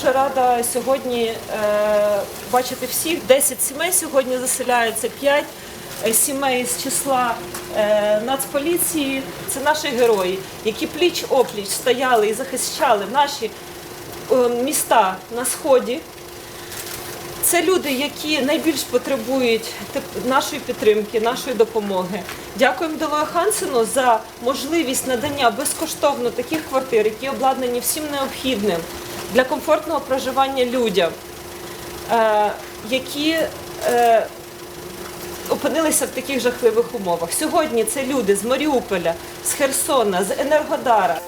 дуже рада сьогодні е, бачити всіх. 10 сімей сьогодні заселяються, 5 сімей з числа е, Нацполіції. Це наші герої, які пліч опліч стояли і захищали наші е, міста на сході. Це люди, які найбільш потребують нашої підтримки, нашої допомоги. Дякуємо Делою Хансену за можливість надання безкоштовно таких квартир, які обладнані всім необхідним для комфортного проживання людям, е, які е, опинилися в таких жахливих умовах. Сьогодні це люди з Маріуполя, з Херсона, з Енергодара.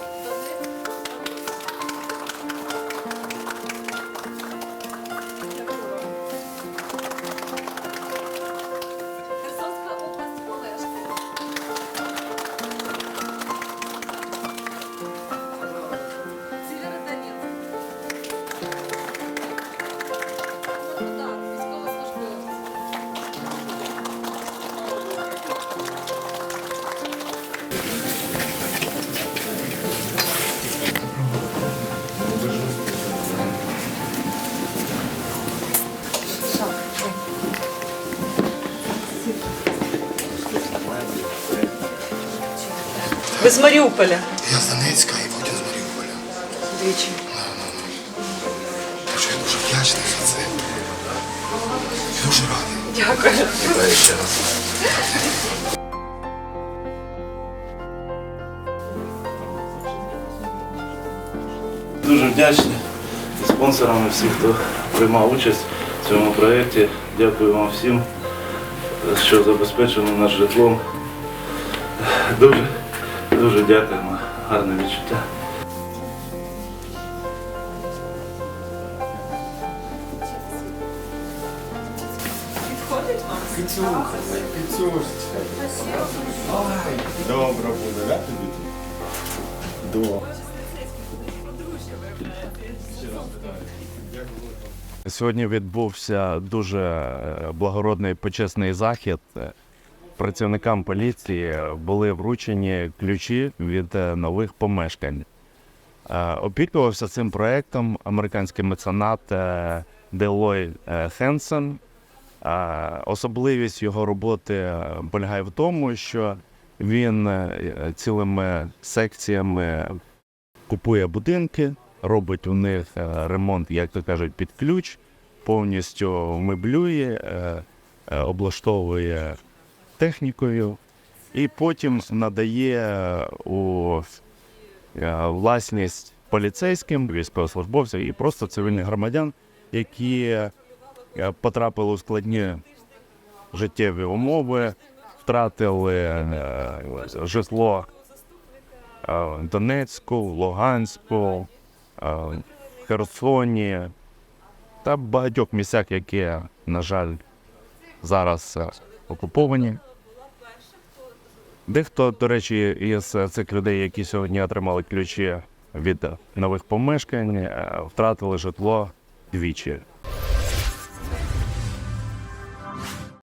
Ви з Маріуполя. Я з Донецька і потім з Маріуполя. Двічі. Так що я дуже вдячний за це. Я дуже радий. Дякую. Вітаю ще раз. Дуже вдячні і спонсорам і всім, хто приймав участь в цьому проєкті. Дякую вам всім, що забезпечили нас житлом. Дуже, дуже дякуємо. Гарне відчуття. Ай, добре буде, да, тобі тут? Добре. Сьогодні відбувся дуже е, благородний почесний захід. Працівникам поліції були вручені ключі від е, нових помешкань. Е, Опікувався цим проектом американський меценат е, Делой Хенсен. Особливість його роботи полягає в тому, що він цілими секціями купує будинки, робить у них ремонт, як то кажуть, під ключ, повністю меблює, облаштовує технікою і потім надає е, у е, власність поліцейським, військовослужбовцям і просто цивільних громадян, які е, потрапили у складні життєві умови, втратили житло Донецьку, Луганську, Херсоні та багатьох місцях, які, на жаль, зараз окуповані. Дехто, до речі, із цих людей, які сьогодні отримали ключі від нових помешкань, е, втратили житло двічі.